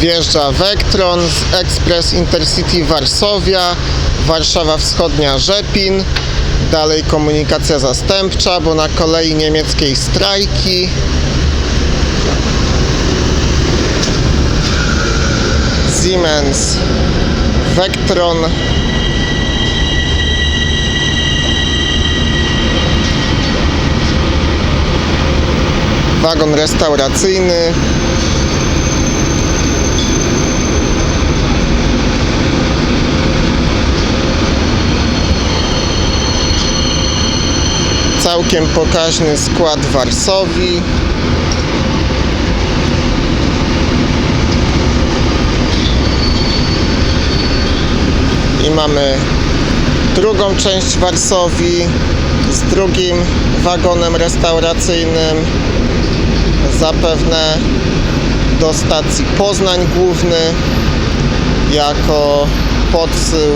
Wjeżdża Vectron z Express Intercity Warszawia, Warszawa Wschodnia Rzepin. Dalej komunikacja zastępcza, bo na kolei niemieckiej strajki. Siemens Vectron wagon restauracyjny całkiem pokaźny skład Warsowii i mamy drugą część Warsowii z drugim wagonem restauracyjnym. Zapewne do stacji Poznań Główny jako podsył